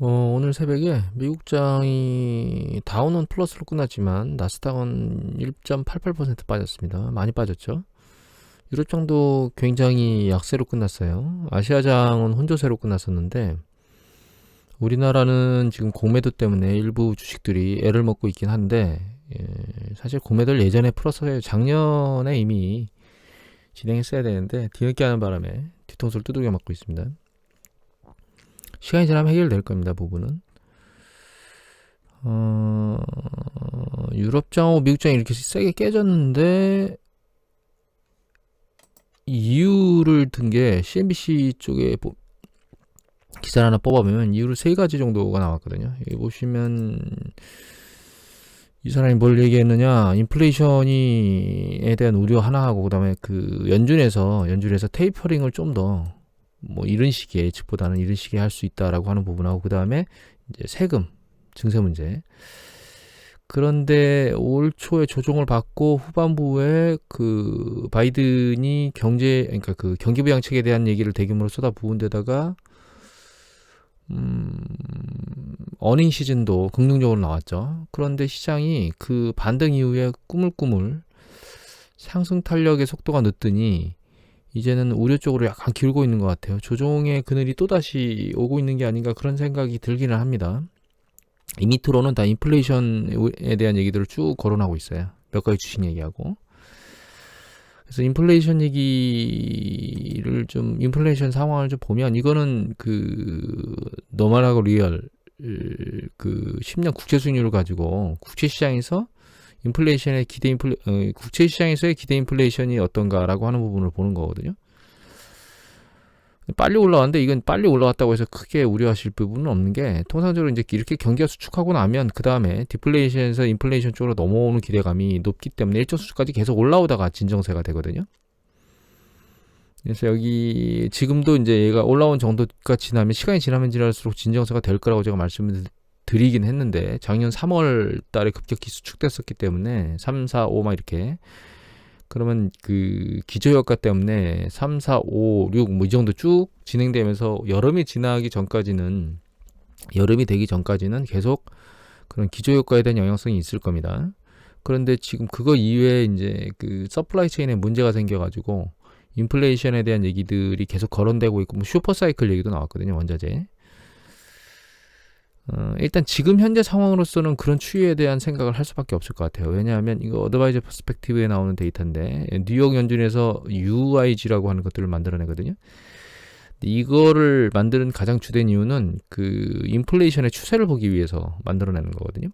어, 오늘 새벽에 미국장이 다우는 플러스로 끝났지만 나스닥은 1.88% 빠졌습니다. 많이 빠졌죠. 유럽장도 굉장히 약세로 끝났어요. 아시아장은 혼조세로 끝났었는데 우리나라는 지금 공매도 때문에 일부 주식들이 애를 먹고 있긴 한데 예, 사실 공매도를 예전에 풀었어요. 작년에 이미 진행했어야 되는데 뒤늦게 하는 바람에 뒤통수를 두들겨 맞고 있습니다. 시간이 지나면 해결될 겁니다. 부분은. 어, 유럽장하고 미국장이 이렇게 세게 깨졌는데 이유를 든 게 CNBC 쪽에 보, 기사를 하나 뽑아보면 이유를 세 가지 정도가 나왔거든요. 여기 보시면 이 사람이 뭘 얘기했느냐 인플레이션이에 대한 우려 하나 하고 그다음에 그 연준에서 연준에서 테이퍼링을 좀 더 뭐 이런 식의 예측보다는 이런 식의 할 수 있다라고 하는 부분하고 그 다음에 이제 세금 증세 문제. 그런데 올 초에 조정을 받고 후반부에 그 바이든이 경제 그러니까 그 경기 부양책에 대한 얘기를 대규모로 쏟아부은 데다가 음 어닝 시즌도 긍정적으로 나왔죠. 그런데 시장이 그 반등 이후에 꾸물꾸물 상승 탄력의 속도가 늦더니 이제는 우려 쪽으로 약간 길고 있는 것 같아요. 조종의 그늘이 또다시 오고 있는 게 아닌가 그런 생각이 들기는 합니다. 이 밑으로는 다 인플레이션에 대한 얘기들을 쭉 거론하고 있어요. 몇 가지 주식 얘기하고. 그래서 인플레이션 얘기를 좀 인플레이션 상황을 좀 보면 이거는 그 노멀하고 리얼 그 10년 국채 수익률을 가지고 국채 시장에서 인플레이션의 기대 인플레 어, 국채 시장에서의 기대 인플레이션이 어떤가라고 하는 부분을 보는 거거든요. 빨리 올라왔는데 이건 빨리 올라왔다고 해서 크게 우려하실 부분은 없는 게 통상적으로 이제 이렇게 경기가 수축하고 나면 그 다음에 디플레이션에서 인플레이션 쪽으로 넘어오는 기대감이 높기 때문에 일정 수준까지 계속 올라오다가 진정세가 되거든요. 그래서 여기 지금도 이제 얘가 올라온 정도가 지나면 시간이 지나면 지날수록 진정세가 될 거라고 제가 말씀을 드리긴 했는데 작년 3월 달에 급격히 수축됐었기 때문에 3, 4, 5 막 이렇게 그러면 그 기저효과 때문에 3, 4, 5, 6 뭐 이 정도 쭉 진행되면서 여름이 지나기 전까지는 여름이 되기 전까지는 계속 그런 기저효과에 대한 영향성이 있을 겁니다. 그런데 지금 그거 이외에 이제 그 서플라이 체인에 문제가 생겨가지고 인플레이션에 대한 얘기들이 계속 거론되고 있고 뭐 슈퍼사이클 얘기도 나왔거든요 원자재. 어, 일단 지금 현재 상황으로서는 그런 추이에 대한 생각을 할 수밖에 없을 것 같아요. 왜냐하면 이거 어드바이저 퍼스펙티브에 나오는 데이터인데 뉴욕 연준에서 UIG라고 하는 것들을 만들어내거든요. 이거를 만드는 가장 주된 이유는 그 인플레이션의 추세를 보기 위해서 만들어내는 거거든요.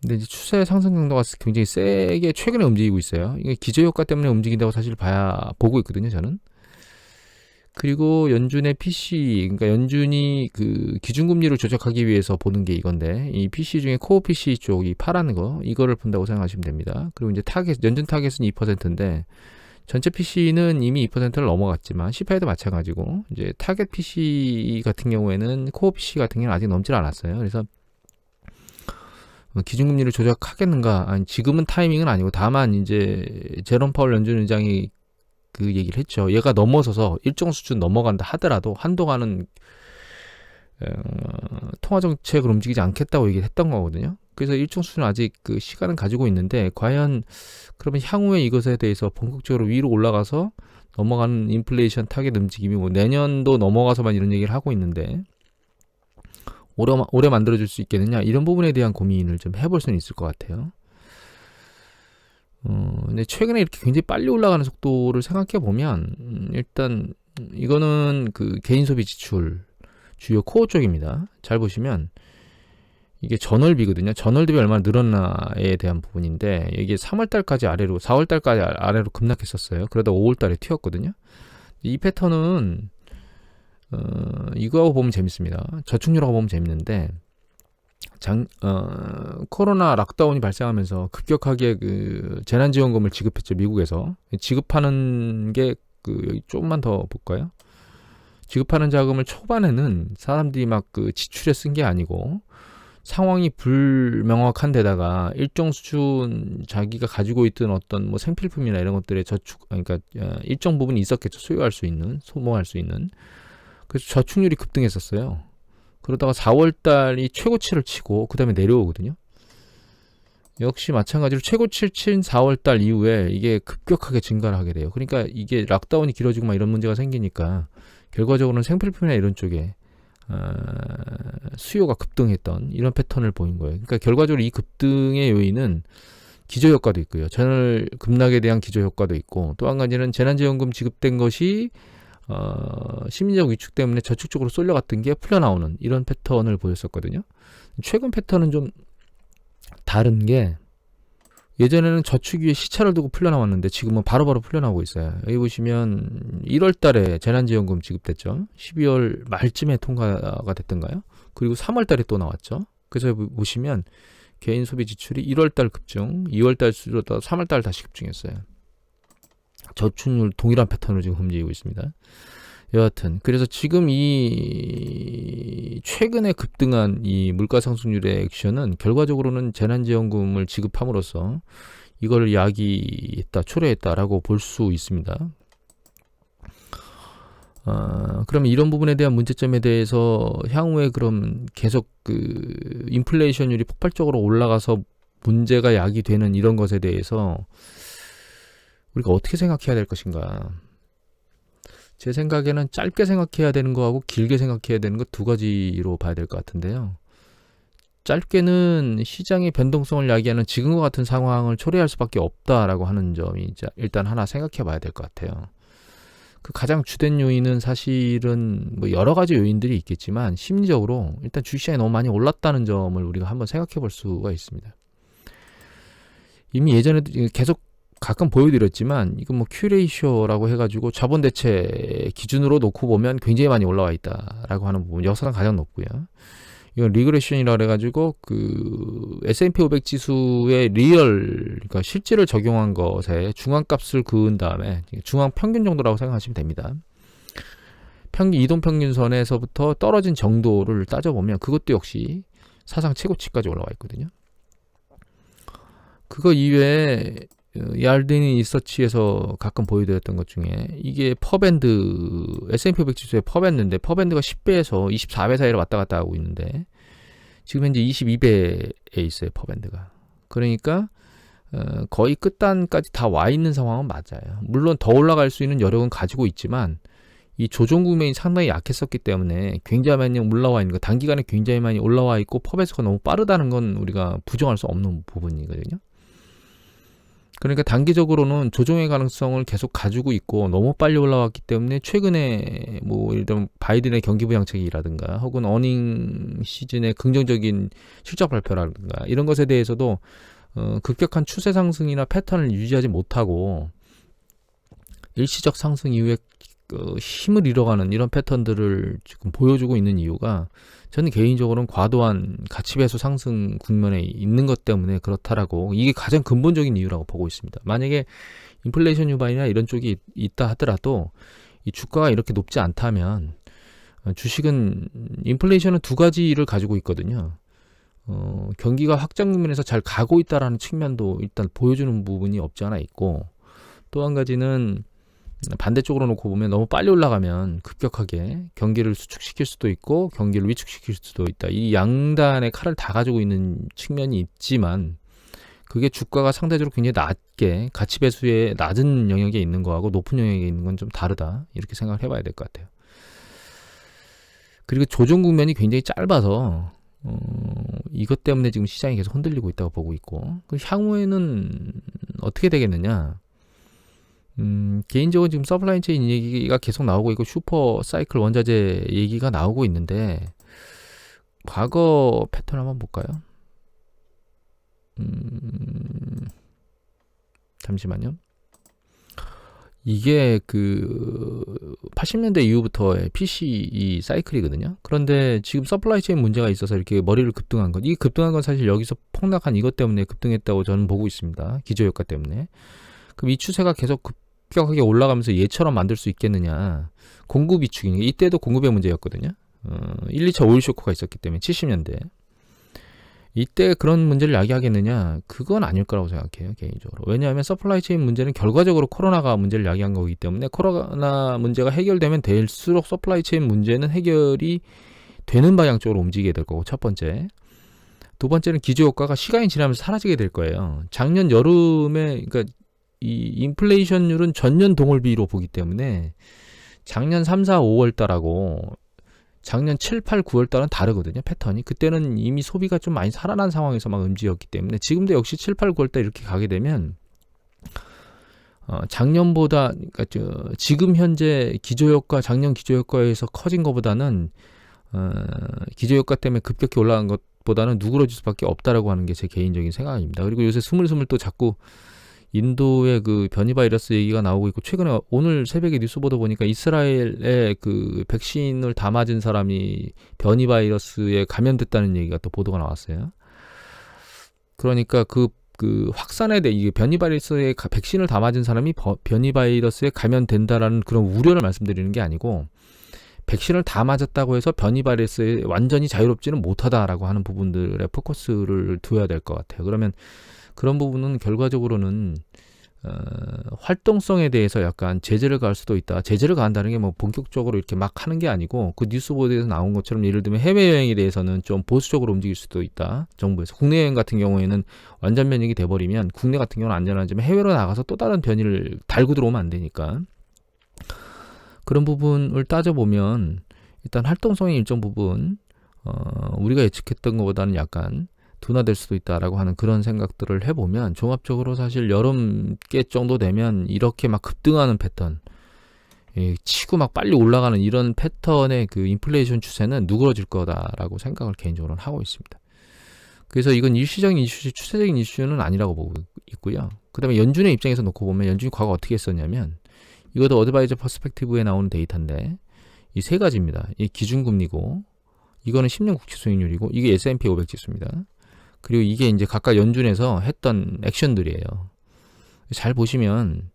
근데 이제 추세 상승 강도가 굉장히 세게 최근에 움직이고 있어요. 이게 기저 효과 때문에 움직인다고 사실 봐야 보고 있거든요, 저는. 그리고 연준의 PC, 그러니까 연준이 그 기준금리를 조작하기 위해서 보는 게 이건데, 이 PC 중에 코어 PC 쪽 이 파란 거, 이거를 본다고 생각하시면 됩니다. 그리고 이제 타겟, 연준 타겟은 2%인데, 전체 PC는 이미 2%를 넘어갔지만, CPI도 마찬가지고, 이제 타겟 PC 같은 경우에는 코어 PC 같은 경우는 아직 넘질 않았어요. 그래서 뭐 기준금리를 조작하겠는가? 아니, 지금은 타이밍은 아니고, 다만 이제 제롬 파월 연준 의장이 그 얘기를 했죠. 얘가 넘어서서 일정 수준 넘어간다 하더라도 한동안은 어, 통화 정책을 움직이지 않겠다고 얘기를 했던 거거든요. 그래서 일정 수준 아직 그 시간은 가지고 있는데 과연 그러면 향후에 이것에 대해서 본격적으로 위로 올라가서 넘어가는 인플레이션 타겟 움직임이 뭐 내년도 넘어가서만 이런 얘기를 하고 있는데 오래, 오래 만들어줄 수 있겠느냐 이런 부분에 대한 고민을 좀 해볼 수는 있을 것 같아요. 어, 근데 최근에 이렇게 굉장히 빨리 올라가는 속도를 생각해 보면 음, 일단 이거는 그 개인 소비 지출 주요 코어 쪽입니다. 잘 보시면 이게 전월비거든요. 전월비가 얼마나 늘었나에 대한 부분인데 이게 3월 달까지 아래로 4월 달까지 아래로 급락했었어요. 그러다 5월 달에 튀었거든요. 이 패턴은 어, 이거하고 보면 재밌습니다. 저축률하고 보면 재밌는데 장, 어, 코로나 락다운이 발생하면서 급격하게 그 재난지원금을 지급했죠, 미국에서. 지급하는 게 그, 조금만 더 볼까요? 지급하는 자금을 초반에는 사람들이 막 그 지출에 쓴 게 아니고 상황이 불명확한 데다가 일정 수준 자기가 가지고 있던 어떤 뭐 생필품이나 이런 것들의 저축, 그러니까 어, 일정 부분이 있었겠죠. 소유할 수 있는, 소모할 수 있는. 그래서 저축률이 급등했었어요. 그러다가 4월 달이 최고치를 치고 그 다음에 내려오거든요. 역시 마찬가지로 최고치를 친 4월 달 이후에 이게 급격하게 증가를 하게 돼요. 그러니까 이게 락다운이 길어지고 막 이런 문제가 생기니까 결과적으로는 생필품이나 이런 쪽에 어, 수요가 급등했던 이런 패턴을 보인 거예요. 그러니까 결과적으로 이 급등의 요인은 기저 효과도 있고요. 전월 급락에 대한 기저 효과도 있고 또 한 가지는 재난지원금 지급된 것이 어, 심리적 위축 때문에 저축 쪽으로 쏠려갔던 게 풀려나오는 이런 패턴을 보였었거든요. 최근 패턴은 좀 다른 게 예전에는 저축 위에 시차를 두고 풀려나왔는데 지금은 바로 바로 풀려나오고 있어요. 여기 보시면 1월 달에 재난지원금 지급됐죠. 12월 말쯤에 통과가 됐던가요? 그리고 3월 달에 또 나왔죠. 그래서 보시면 개인 소비 지출이 1월 달 급증, 2월 달 줄었다 3월 달 다시 급증했어요. 저축률 동일한 패턴을 지금 움직이고 있습니다. 여하튼 그래서 지금 이 최근에 급등한 이 물가 상승률의 액션은 결과적으로는 재난지원금을 지급함으로써 이걸 야기했다, 초래했다라고 볼 수 있습니다. 어, 그러면 이런 부분에 대한 문제점에 대해서 향후에 그럼 계속 그 인플레이션율이 폭발적으로 올라가서 문제가 야기되는 이런 것에 대해서 우리가 어떻게 생각해야 될 것인가? 제 생각에는 짧게 생각해야 되는 거하고 길게 생각해야 되는 것두 가지로 봐야 될 것 같은데요. 짧게는 시장의 변동성을 야기하는 지금과 같은 상황을 초래할 수밖에 없다라고 하는 점이 일단 하나 생각해 봐야 될 것 같아요. 그 가장 주된 요인은 사실은 뭐 여러 가지 요인들이 있겠지만 심리적으로 일단 주식시장이 너무 많이 올랐다는 점을 우리가 한번 생각해 볼 수가 있습니다. 이미 예전에도 계속 가끔 보여드렸지만 이건 뭐 큐레이쇼라고 해가지고 자본 대체 기준으로 놓고 보면 굉장히 많이 올라와 있다라고 하는 부분 역사상 가장 높고요. 이건 리그레션이라 그래가지고 그 S&P 500 지수의 리얼 그러니까 실질을 적용한 것에 중앙값을 그은 다음에 중앙 평균 정도라고 생각하시면 됩니다. 평균 이동 평균선에서부터 떨어진 정도를 따져보면 그것도 역시 사상 최고치까지 올라와 있거든요. 그거 이외에 얄드니 리서치에서 가끔 보여드렸던 것 중에 이게 퍼밴드 S&P 500 지수의 퍼밴드인데 퍼밴드가 10배에서 24배 사이로 왔다 갔다 하고 있는데 지금 현재 22배에 있어요 퍼밴드가. 그러니까 어, 거의 끝단까지 다 와 있는 상황은 맞아요. 물론 더 올라갈 수 있는 여력은 가지고 있지만 이 조정 구매이 상당히 약했었기 때문에 굉장히 많이 올라와 있는 거 단기간에 굉장히 많이 올라와 있고 퍼배수가 너무 빠르다는 건 우리가 부정할 수 없는 부분이거든요 그러니까 단기적으로는 조정의 가능성을 계속 가지고 있고 너무 빨리 올라왔기 때문에 최근에 뭐 예를 들면 바이든의 경기 부양책이라든가 혹은 어닝 시즌의 긍정적인 실적 발표라든가 이런 것에 대해서도 어, 급격한 추세 상승이나 패턴을 유지하지 못하고 일시적 상승 이후에 그 힘을 잃어가는 이런 패턴들을 지금 보여주고 있는 이유가 저는 개인적으로는 과도한 가치 배수 상승 국면에 있는 것 때문에 그렇다라고 이게 가장 근본적인 이유라고 보고 있습니다. 만약에 인플레이션 유발이나 이런 쪽이 있다 하더라도 이 주가가 이렇게 높지 않다면 주식은 인플레이션은 두 가지를 가지고 있거든요. 어, 경기가 확장 국면에서 잘 가고 있다라는 측면도 일단 보여주는 부분이 없지 않아 있고 또 한 가지는 반대쪽으로 놓고 보면 너무 빨리 올라가면 급격하게 경기를 수축시킬 수도 있고 경기를 위축시킬 수도 있다. 이 양단의 칼을 다 가지고 있는 측면이 있지만 그게 주가가 상대적으로 굉장히 낮게 가치 배수의 낮은 영역에 있는 거하고 높은 영역에 있는 건 좀 다르다. 이렇게 생각을 해봐야 될 것 같아요. 그리고 조정 국면이 굉장히 짧아서 어, 이것 때문에 지금 시장이 계속 흔들리고 있다고 보고 있고 그 향후에는 어떻게 되겠느냐? 음, 개인적으로 지금 서플라이 체인 얘기가 계속 나오고 있고 슈퍼 사이클 원자재 얘기가 나오고 있는데 과거 패턴 한번 볼까요? 음, 잠시만요. 이게 그 80년대 이후부터의 PC 사이클이거든요. 그런데 지금 서플라이 체인 문제가 있어서 이렇게 머리를 급등한 것. 이 급등한 건 사실 여기서 폭락한 이것 때문에 급등했다고 저는 보고 있습니다. 기저효과 때문에. 그럼 이 추세가 계속 급 급격하게 올라가면서 얘처럼 만들 수 있겠느냐. 공급 위축이니까 이때도 공급의 문제였거든요. 어, 1, 2차 오일 쇼크가 있었기 때문에 70년대. 이때 그런 문제를 야기하겠느냐? 그건 아닐 거라고 생각해요, 개인적으로. 왜냐하면 서플라이 체인 문제는 결과적으로 코로나가 문제를 야기한 거기 때문에 코로나 문제가 해결되면 될수록 서플라이 체인 문제는 해결이 되는 방향 쪽으로 움직이게 될 거고 첫 번째. 두 번째는 기저 효과가 시간이 지나면서 사라지게 될 거예요. 작년 여름에 그러니까 이 인플레이션율은 전년 동월비로 보기 때문에 작년 3, 4, 5월 달하고 작년 7, 8, 9월 달은 다르거든요. 패턴이. 그때는 이미 소비가 좀 많이 살아난 상황에서 막 움직였기 때문에 지금도 역시 7, 8, 9월 달 이렇게 가게 되면 어, 작년보다 그러니까 저, 지금 현재 기저효과 작년 기저효과에서 커진 것보다는 어, 기저효과 때문에 급격히 올라간 것보다는 누그러질 수밖에 없다라고 하는 게 제 개인적인 생각입니다. 그리고 요새 스물스물 또 자꾸 인도의 그 변이 바이러스 얘기가 나오고 있고 최근에 오늘 새벽에 뉴스 보다 보니까 이스라엘의 그 백신을 다 맞은 사람이 변이 바이러스에 감염됐다는 얘기가 또 보도가 나왔어요. 그러니까 그, 그 확산에 대해 이게 변이 바이러스에 백신을 다 맞은 사람이 변이 바이러스에 감염된다라는 그런 우려를 말씀드리는 게 아니고 백신을 다 맞았다고 해서 변이 바이러스에 완전히 자유롭지는 못하다라고 하는 부분들에 포커스를 둬야 될 것 같아요. 그러면 그런 부분은 결과적으로는 어, 활동성에 대해서 약간 제재를 가할 수도 있다. 제재를 가한다는 게 뭐 본격적으로 이렇게 막 하는 게 아니고 그 뉴스 보도에서 나온 것처럼 예를 들면 해외 여행에 대해서는 좀 보수적으로 움직일 수도 있다. 정부에서 국내 여행 같은 경우에는 완전 면역이 돼버리면 국내 같은 경우는 안전하지만 해외로 나가서 또 다른 변이를 달고 들어오면 안 되니까 그런 부분을 따져보면 일단 활동성의 일정 부분 어, 우리가 예측했던 것보다는 약간 둔화될 수도 있다라고 하는 그런 생각들을 해보면 종합적으로 사실 여름께 정도 되면 이렇게 막 급등하는 패턴 예, 치고 막 빨리 올라가는 이런 패턴의 그 인플레이션 추세는 누그러질 거다라고 생각을 개인적으로는 하고 있습니다. 그래서 이건 일시적인 이슈, 추세적인 이슈는 아니라고 보고 있고요. 그 다음에 연준의 입장에서 놓고 보면 연준이 과거 어떻게 했었냐면 이것도 어드바이저 퍼스펙티브에 나오는 데이터인데 이 세 가지입니다. 이 기준금리고 이거는 10년 국채 수익률이고 이게 S&P 500 지수입니다. 그리고 이게 이제 각각 연준에서 했던 액션들이에요. 잘 보시면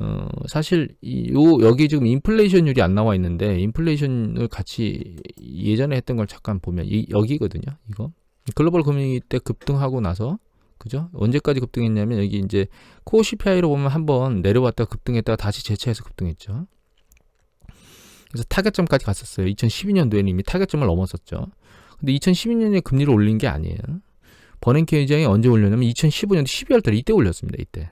어 사실 요 여기 지금 인플레이션율이 안 나와 있는데 인플레이션을 같이 예전에 했던 걸 잠깐 보면 이 여기거든요. 이거 글로벌 금융위 때 급등하고 나서 그죠? 언제까지 급등했냐면 여기 이제 코어 CPI로 보면 한번 내려왔다가 급등했다가 다시 재차해서 급등했죠. 그래서 타겟점까지 갔었어요. 2012년도에는 이미 타겟점을 넘었었죠. 근데 2012년에 금리를 올린 게 아니에요. 버냉키 회장이 언제 올렸냐면 2015년 12월 달에 이때 올렸습니다. 이때.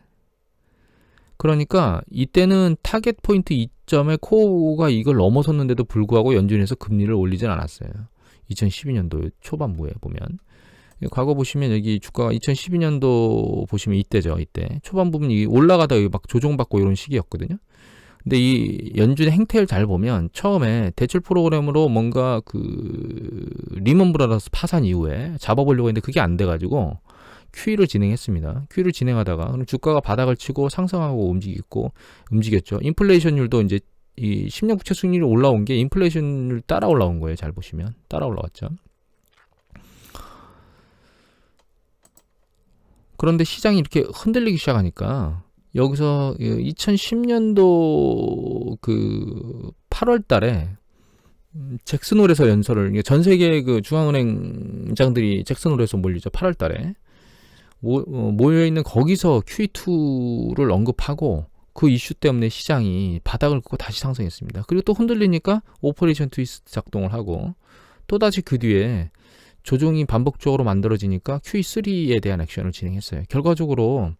그러니까 이때는 타겟 포인트 이점에 코어가 이걸 넘어섰는데도 불구하고 연준에서 금리를 올리진 않았어요. 2012년도 초반부에 보면 과거 보시면 여기 주가가 2012년도 보시면 이때죠. 이때 초반 부분 이 올라가다가 막 조정받고 이런 시기였거든요. 근데 이 연준의 행태를 잘 보면 처음에 대출 프로그램으로 뭔가 그 리먼 브라더스 파산 이후에 잡아보려고 했는데 그게 안 돼가지고 QE를 진행했습니다. QE를 진행하다가 그럼 주가가 바닥을 치고 상승하고 움직이고 움직였죠. 인플레이션율도 이제 이 10년 국채 수익률이 올라온 게 인플레이션을 따라 올라온 거예요. 잘 보시면 따라 올라왔죠. 그런데 시장이 이렇게 흔들리기 시작하니까 여기서 2010년도 그 8월 달에 음, 잭슨홀에서 연설을 전 세계 그 중앙은행장들이 잭슨홀에서 몰리죠. 8월 달에 모, 어, 모여 있는 거기서 QE2를 언급하고 그 이슈 때문에 시장이 바닥을 긋고 다시 상승했습니다. 그리고 또 흔들리니까 오퍼레이션 트위스트 작동을 하고 또 다시 그 뒤에 조종이 반복적으로 만들어지니까 QE3에 대한 액션을 진행했어요. 결과적으로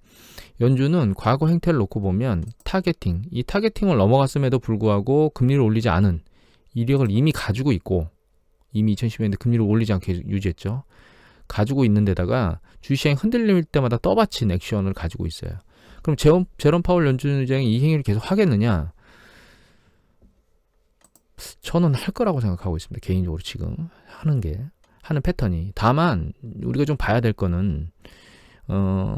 연준은 과거 행태를 놓고 보면 타겟팅, 이 타겟팅을 넘어갔음에도 불구하고 금리를 올리지 않은 이력을 이미 가지고 있고 이미 2010년대 금리를 올리지 않게 유지했죠. 가지고 있는 데다가 주시장이 흔들릴 때마다 떠받친 액션을 가지고 있어요. 그럼 제롬, 제롬 파월 연준 의장이 이 행위를 계속 하겠느냐? 저는 할 거라고 생각하고 있습니다. 개인적으로 지금 하는 게 하는 패턴이. 다만 우리가 좀 봐야 될 거는 어,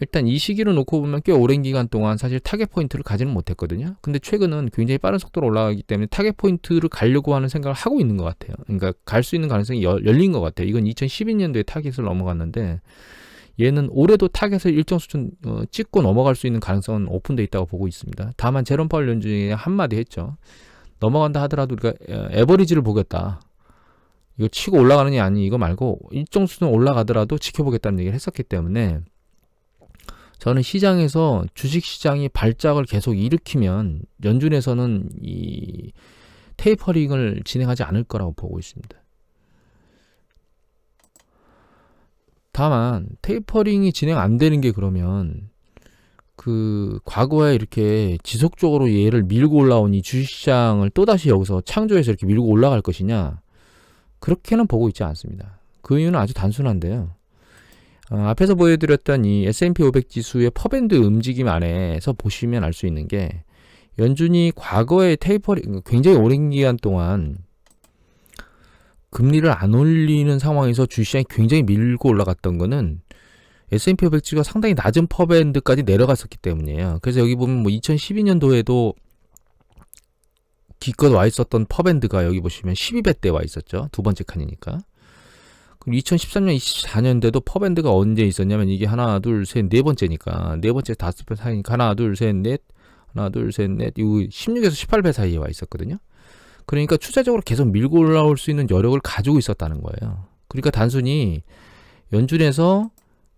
일단 이 시기를 놓고 보면 꽤 오랜 기간 동안 사실 타겟 포인트를 가지는 못했거든요. 근데 최근은 굉장히 빠른 속도로 올라가기 때문에 타겟 포인트를 가려고 하는 생각을 하고 있는 것 같아요. 그러니까 갈 수 있는 가능성이 열, 열린 것 같아요. 이건 2012년도에 타겟을 넘어갔는데 얘는 올해도 타겟을 일정 수준 어, 찍고 넘어갈 수 있는 가능성은 오픈돼 있다고 보고 있습니다. 다만 제롬 파월 연준이 한마디 했죠. 넘어간다 하더라도 우리가 에버리지를 보겠다. 이거 치고 올라가느냐 아니 이거 말고 일정 수준 올라가더라도 지켜보겠다는 얘기를 했었기 때문에 저는 시장에서 주식 시장이 발작을 계속 일으키면 연준에서는 이 테이퍼링을 진행하지 않을 거라고 보고 있습니다. 다만 테이퍼링이 진행 안 되는 게 그러면 그 과거에 이렇게 지속적으로 얘를 밀고 올라온 이 주식시장을 또다시 여기서 창조해서 이렇게 밀고 올라갈 것이냐 그렇게는 보고 있지 않습니다. 그 이유는 아주 단순한데요. 어, 앞에서 보여드렸던 이 S&P 500 지수의 퍼밴드 움직임 안에서 보시면 알 수 있는 게 연준이 과거에 테이퍼링 굉장히 오랜 기간 동안 금리를 안 올리는 상황에서 주시장이 굉장히 밀고 올라갔던 거는 S&P 500지가 상당히 낮은 퍼밴드까지 내려갔었기 때문이에요. 그래서 여기 보면 뭐 2012년도에도 기껏 와 있었던 퍼밴드가 여기 보시면 12배 때 와 있었죠. 두 번째 칸이니까. 그럼 2013년, 24년대도 퍼밴드가 언제 있었냐면 이게 하나, 둘, 셋, 네 번째니까 네 번째 다섯 배 사이니까 하나, 둘, 셋, 넷, 하나, 둘, 셋, 넷, 이거 16에서 18배 사이에 와 있었거든요. 그러니까 추세적으로 계속 밀고 올라올 수 있는 여력을 가지고 있었다는 거예요. 그러니까 단순히 연준에서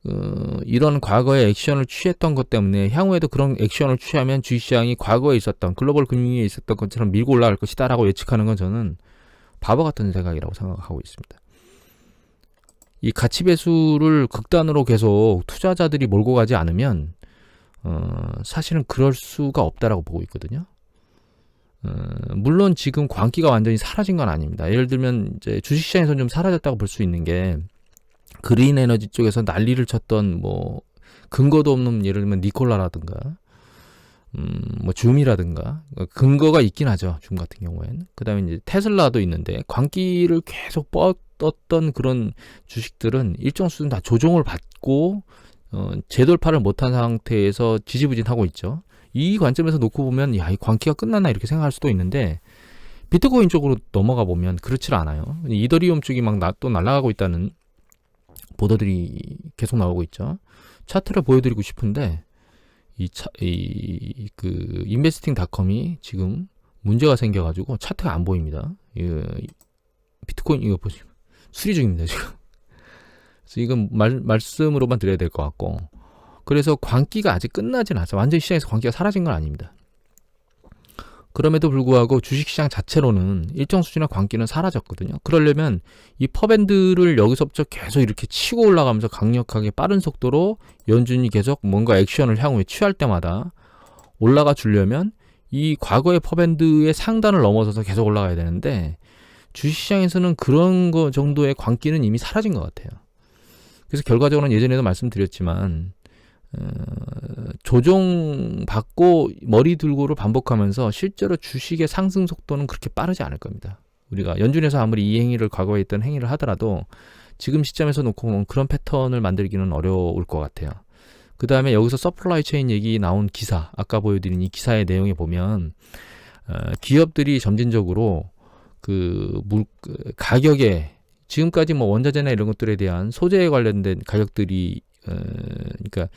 어, 이런 과거의 액션을 취했던 것 때문에 향후에도 그런 액션을 취하면 주식시장이 과거에 있었던 글로벌 금융위에 있었던 것처럼 밀고 올라갈 것이다라고 예측하는 건 저는 바보 같은 생각이라고 생각하고 있습니다. 이 가치 배수를 극단으로 계속 투자자들이 몰고 가지 않으면 어, 사실은 그럴 수가 없다라고 보고 있거든요. 어, 물론 지금 광기가 완전히 사라진 건 아닙니다. 예를 들면 이제 주식시장에서 좀 사라졌다고 볼 수 있는 게 그린 에너지 쪽에서 난리를 쳤던 뭐 근거도 없는 예를 들면 니콜라라든가 음, 뭐 줌이라든가 근거가 있긴 하죠. 줌 같은 경우에는. 그다음에 이제 테슬라도 있는데 광기를 계속 뻗었던 그런 주식들은 일정 수준 다 조정을 받고 어, 재돌파를 못한 상태에서 지지부진하고 있죠. 이 관점에서 놓고 보면 야, 이 광기가 끝났나 이렇게 생각할 수도 있는데 비트코인 쪽으로 넘어가 보면 그렇지 않아요. 이더리움 쪽이 막 또 날아가고 있다는 보도들이 계속 나오고 있죠. 차트를 보여드리고 싶은데 이 차, 이, 그, 인베스팅닷컴이 지금 문제가 생겨가지고 차트가 안 보입니다. 이, 비트코인 이거 보시면 수리 중입니다, 지금. 그래서 이건 말, 말씀으로만 드려야 될 것 같고. 그래서 광기가 아직 끝나진 않았어요. 완전히 시장에서 광기가 사라진 건 아닙니다. 그럼에도 불구하고 주식시장 자체로는 일정 수준의 광기는 사라졌거든요. 그러려면 이 퍼밴드를 여기서부터 계속 이렇게 치고 올라가면서 강력하게 빠른 속도로 연준이 계속 뭔가 액션을 향후에 취할 때마다 올라가 주려면 이 과거의 퍼밴드의 상단을 넘어서서 계속 올라가야 되는데 주식시장에서는 그런 거 정도의 광기는 이미 사라진 것 같아요. 그래서 결과적으로는 예전에도 말씀드렸지만 어, 조정 받고 머리 들고를 반복하면서 실제로 주식의 상승 속도는 그렇게 빠르지 않을 겁니다. 우리가 연준에서 아무리 이 행위를 과거에 했던 행위를 하더라도 지금 시점에서 놓고 보면 그런 패턴을 만들기는 어려울 것 같아요. 그 다음에 여기서 서플라이 체인 얘기 나온 기사, 아까 보여드린 이 기사의 내용에 보면 어, 기업들이 점진적으로 그 물, 그 가격에 지금까지 뭐 원자재나 이런 것들에 대한 소재에 관련된 가격들이 어, 그러니까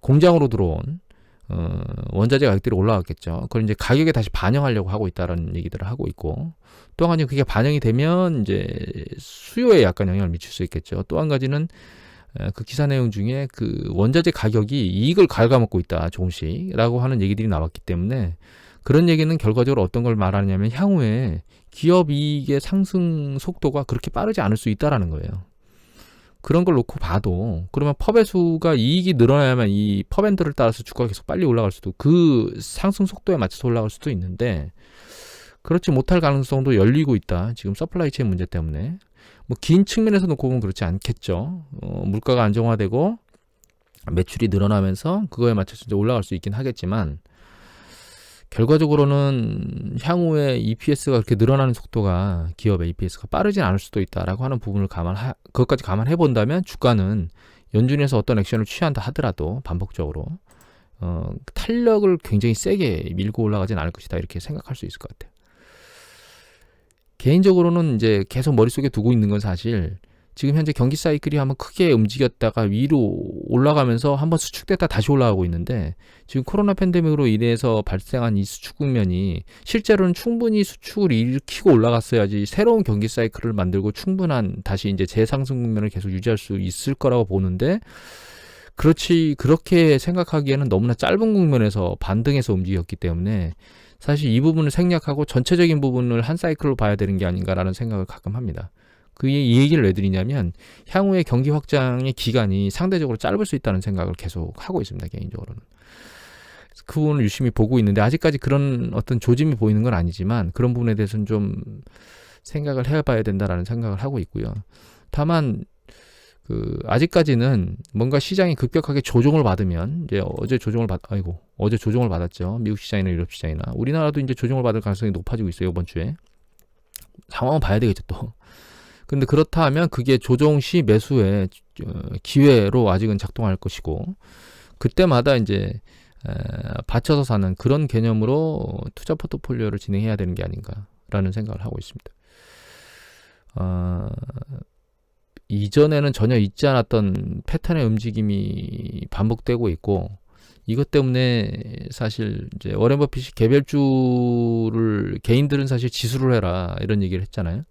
공장으로 들어온 어, 원자재 가격들이 올라갔겠죠. 그걸 이제 가격에 다시 반영하려고 하고 있다라는 얘기들을 하고 있고 또 한 가지 그게 반영이 되면 이제 수요에 약간 영향을 미칠 수 있겠죠. 또 한 가지는 그 기사 내용 중에 그 원자재 가격이 이익을 갉아먹고 있다 조금씩라고 하는 얘기들이 나왔기 때문에 그런 얘기는 결과적으로 어떤 걸 말하냐면 향후에 기업 이익의 상승 속도가 그렇게 빠르지 않을 수 있다라는 거예요. 그런 걸 놓고 봐도 그러면 펍배수가 이익이 늘어나야만 이 펍앤들을 따라서 주가가 계속 빨리 올라갈 수도 그 상승 속도에 맞춰서 올라갈 수도 있는데 그렇지 못할 가능성도 열리고 있다. 지금 서플라이 체인 문제 때문에 뭐 긴 측면에서 놓고 보면 그렇지 않겠죠. 어, 물가가 안정화되고 매출이 늘어나면서 그거에 맞춰서 이제 올라갈 수 있긴 하겠지만 결과적으로는 향후에 EPS가 그렇게 늘어나는 속도가 기업의 EPS가 빠르진 않을 수도 있다라고 하는 부분을 감안하 그것까지 감안해 본다면 주가는 연준에서 어떤 액션을 취한다 하더라도 반복적으로 어, 탄력을 굉장히 세게 밀고 올라가진 않을 것이다 이렇게 생각할 수 있을 것 같아요. 개인적으로는 이제 계속 머릿속에 두고 있는 건 사실 지금 현재 경기 사이클이 한번 크게 움직였다가 위로 올라가면서 한번 수축됐다 다시 올라가고 있는데 지금 코로나 팬데믹으로 인해서 발생한 이 수축 국면이 실제로는 충분히 수축을 일으키고 올라갔어야지 새로운 경기 사이클을 만들고 충분한 다시 이제 재상승 국면을 계속 유지할 수 있을 거라고 보는데 그렇지 그렇게 생각하기에는 너무나 짧은 국면에서 반등해서 움직였기 때문에 사실 이 부분을 생략하고 전체적인 부분을 한 사이클로 봐야 되는 게 아닌가라는 생각을 가끔 합니다. 그이 얘기를 왜 드리냐면 향후에 경기 확장의 기간이 상대적으로 짧을 수 있다는 생각을 계속 하고 있습니다. 개인적으로는. 그 부분을 유심히 보고 있는데 아직까지 그런 어떤 조짐이 보이는 건 아니지만 그런 부분에 대해서는 좀 생각을 해봐야 된다라는 생각을 하고 있고요. 다만 그 아직까지는 뭔가 시장이 급격하게 조정을 받으면 이제 어제 조정을 받 아이고 어제 조정을 받았죠. 미국 시장이나 유럽 시장이나 우리나라도 이제 조정을 받을 가능성이 높아지고 있어요. 이번 주에 상황은 봐야 되겠죠 또. 근데 그렇다 하면 그게 조정 시 매수의 어, 기회로 아직은 작동할 것이고 그때마다 이제 에, 받쳐서 사는 그런 개념으로 투자 포트폴리오를 진행해야 되는 게 아닌가라는 생각을 하고 있습니다. 어, 이전에는 전혀 있지 않았던 패턴의 움직임이 반복되고 있고 이것 때문에 사실 이제 워렌 버핏이 개별주를 개인들은 사실 지수를 해라 이런 얘기를 했잖아요.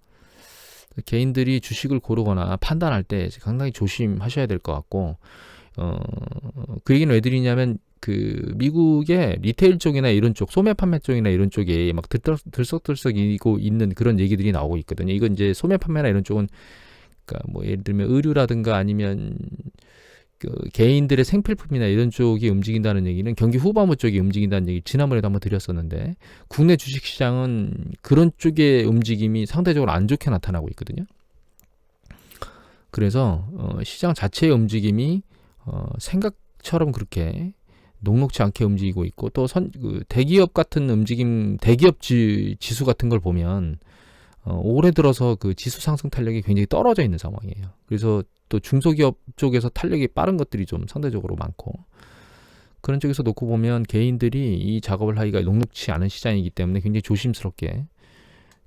개인들이 주식을 고르거나 판단할 때 상당히 조심하셔야 될 것 같고 어, 그 얘기는 왜 드리냐면 그 미국의 리테일 쪽이나 이런 쪽 소매 판매 쪽이나 이런 쪽에 막 들썩, 들썩들썩이고 있는 그런 얘기들이 나오고 있거든요. 이건 이제 소매 판매나 이런 쪽은 그러니까 뭐 예를 들면 의류라든가 아니면 그 개인들의 생필품이나 이런 쪽이 움직인다는 얘기는 경기 후반부 쪽이 움직인다는 얘기 지난번에도 한번 드렸었는데 국내 주식 시장은 그런 쪽의 움직임이 상대적으로 안 좋게 나타나고 있거든요. 그래서 어, 시장 자체의 움직임이 어, 생각처럼 그렇게 녹록치 않게 움직이고 있고 또 선, 그 대기업 같은 움직임, 대기업 지, 지수 같은 걸 보면 어, 올해 들어서 그 지수 상승 탄력이 굉장히 떨어져 있는 상황이에요. 그래서 또 중소기업 쪽에서 탄력이 빠른 것들이 좀 상대적으로 많고 그런 쪽에서 놓고 보면 개인들이 이 작업을 하기가 녹록치 않은 시장이기 때문에 굉장히 조심스럽게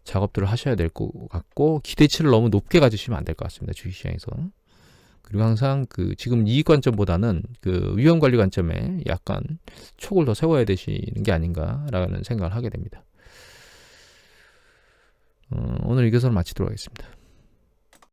작업들을 하셔야 될 것 같고 기대치를 너무 높게 가지시면 안 될 것 같습니다. 주식시장에서. 그리고 항상 그 지금 이익 관점보다는 그 위험 관리 관점에 약간 촉을 더 세워야 되시는 게 아닌가라는 생각을 하게 됩니다. 어, 오늘 이 교서를 마치도록 하겠습니다.